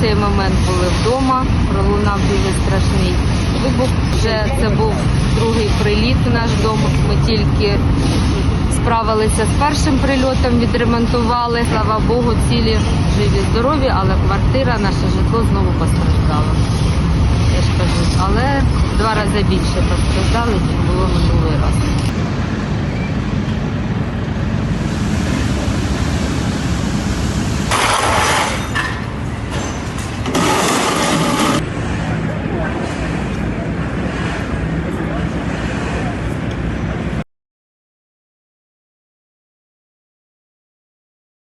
цей момент були вдома, пролунав дуже страшний вибух. Вже це був другий приліт в наш дом. Ми тільки справилися з першим прильотом, відремонтували. Слава Богу, цілі живі, здорові, але квартира, наше житло знову постраждало. Я ж кажу, але два рази більше постраждали.